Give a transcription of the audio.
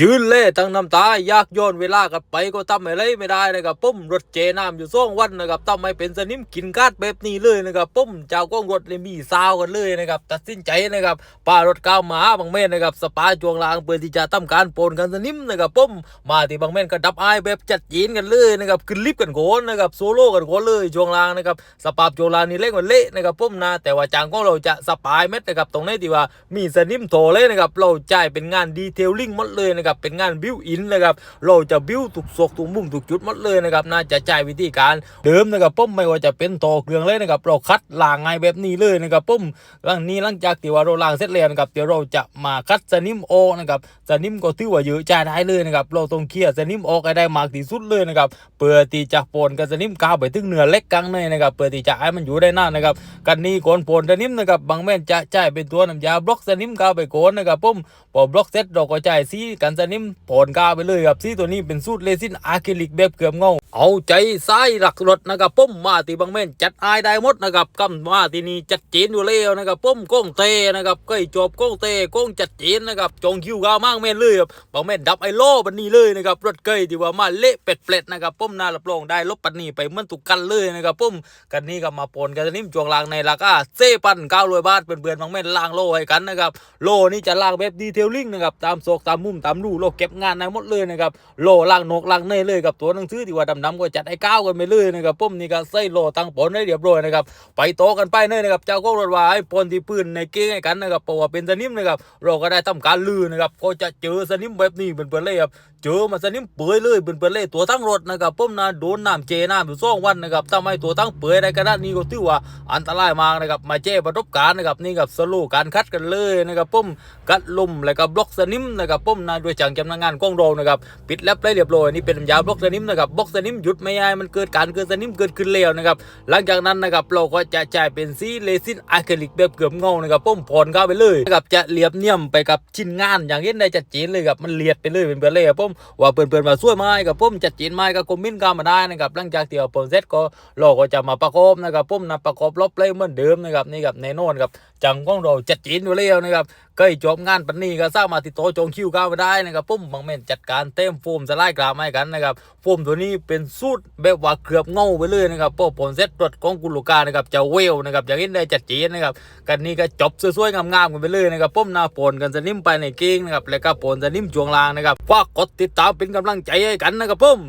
ยืนเล่ตั้งน้ำตา ยากย้อนเวลากันไปก็ทำอะไรไม่ได้นะครับปุ้มรถเจน้ำอยู่ซ่องวันนะครับทำไมเป็นสนิมกินกาดแบบนี้เลยนะครับปุ้มเจ้าก้องรถเลยมีซาวกันเลยนะครับตัดสินใจนะครับป้ารถก้าวหมาบางแม่นนะครับสปาจวงลางเพื่อที่จะทำการโปนกันสนิมนะครับปุ้มมาที่บางแม่นก็ดับไอายแบบจัดจีนกันเลยนะครับขึ้นลิฟต์กันโขนนะครับโซโล่กันโขนเลยจวงลางนะครับสปาจวงลางนี่เล็กกว่าเละนะครับปุ้มนะแต่ว่าจางของเราจะสปายเม็ดนะครับตรงนี้ที่ว่ามีสนิมโถเลยนะครับเราจ่ายเป็นงานดีเทลลิ่งหมดเลยนะครับเป็นงานบิวอินนะครับเราจะบิวทุกซอกทุกมุมทุกจุดหมดเลยนะครับน่าจะจ่ายวิธีการเดิมนะครับปุ้มไม่ว่าจะเป็นโตเครื่องเลยนะครับเราคัดล้างไงแบบนี้เลยนะครับปุ้มหลังนี้หลังจากที่ว่าเราล้างเสร็จแล้วนะครับเดี๋ยวเราจะมาคัดสนิมออกนะครับสนิมก็ถือว่าเยอะจ่ายได้เลยนะครับเราต้องเคลียร์สนิมออกให้ได้มากที่สุดเลยนะครับเพื่อที่จะปนกับสนิมกาวไปถึงเนื้อเล็กกลางในนะครับเพื่อที่จะให้มันอยู่ได้นานนะครับกันนี้ก่อนปนสนิมนะครับบางแม่นจะจ่ายเป็นตัวน้ำยาบล็อกสนิมกาวไปก่อนนะครับปุ้มพอบล็อกเสร็จเราก็จ่ายสีกันสนิมปนกาไปเลยครับสีตัวนี้เป็นสูตรเรซินอะคริลิกแบบเกือบเงา เอาใจใส่หลักรถนะครับปุ้มมาที่บางแม่นจัดอายได้หมดนะครับกำมาที่นี่จัดจีนอยู่แล้วนะครับปุ้มก้องเตนะครับก้อยจบก้องเตก้องจัดจีนนะครับจงคิวกามากแม่นเลยครับบางแม่นดับไอโล่บันนี้เลยนะครับรถเกยที่ว่ามาเละเป็ดเปล็ดนะครับปุ้มน่ารับรองได้ลบปันนี้ไปเมื่อตุกกันเลยนะครับปุ้มกันนี้ก็มาปนกันสนิมจวงลางในราคาเซปันเก้าร้อยบาทเปื่อนๆบางแม่นล่างโล่ให้กันนะครับโล่นี่จะล่างแบบดีเทลลิ่งนะครับตามโศกตามมุมตามรูโลเก็บงานในหมดเลยนะครับโล่ล่างนกล่างในเลยกับตัวหนังสือที่ว่าดำๆก็จัดไอ้ก้าวกันไปเลยนะครับปุ้มนี่ก็ใส่โล่ตั้งปนได้เรียบร้อยนะครับไปโตกันไปเนยนะครับเจ้าก็รถว่าให้ปนที่พื้นในเก้งกันนะครับเพราะว่าเป็นสนิมนะครับเราก็ได้ทำการลือนะครับก็จะเจอสนิมแบบนี้เป็นเปื่อนๆเลยครับเจอมาสนิมเปื่อยเลยเป็นเปื่อยเลยตัวทั้งรถนะครับปุ้มนะโดนน้ำเจน้ำอยู่สองวันนะครับทำให้ตัวทั้งเปื่อยได้ขนาดนี้ก็ถือว่าอันตรายมากนะครับมาเจ้ประสบการณ์นะครับนี่กับสโลการคัดกันเลยนะครับปุ้มกัดลุ่มแล้วก็บล็อกสนิมนะครับปุ้มนะด้วยจังจำนางงานกล้องโรนะครับปิดแลบได้เรียบร้อยนี่เป็นน้ำยาบล็อกสนิมนะครับบล็อกสนิมหยุดไม่ได้มันเกิดการเกิดสนิมเกิดขึ้นแล้วนะครับหลังจากนั้นนะครับเราก็จะจ่ายเป็นสีเลซินอะคริลิกแบบเกือบเงานะครับปุ้มผ่อนเข้าไปเลยนะครับจะเรียบเนียมไปกับชิ้นงาน อย่างเห็นได้ชัดเจนเลยครับมันเลียดไปเลยเป็นเปื่อยเลยครับปุ้มว่าเปื่อนๆมาช่วยไม้กับปุ้มจัดจีนไม้กับคอมมินก็มาได้นะครับหลังจากที่เอาปนเสร็จก็เราก็จะมาประกอบนะครับปุ้มนะประกอบลบเลยเหมือนเดิมนะครับนี่ครับในโน่นครับจังของเราจัดจีนอยู่แล้วนะครับใกล้จบงานปันนี้ก็สร้างมาติดโตะจงคิวก้าวมได้นะครับปุ้มบางแม่นจัดการเต็มโฟมสไลด์กราบให้กันนะครับโฟมตัวนี้เป็นสูตรแบบว่าเกือบเงาไปเลยนะครับพวกผลเซ็ตรถของกุลูกานะครับจะเวลนะครับอย่างนี้ได้จัดจีนนะครับกันนี้ก็จบสวยๆงามๆกันไปเลยนะครับปุ้มหน้าปนกันสนิมไปในเก้งนะครับแล้วก็ปนสนิมจวงลางนะครับฝากกดติดตามเป็นกำลังใจให้กันนะครับปุ้ม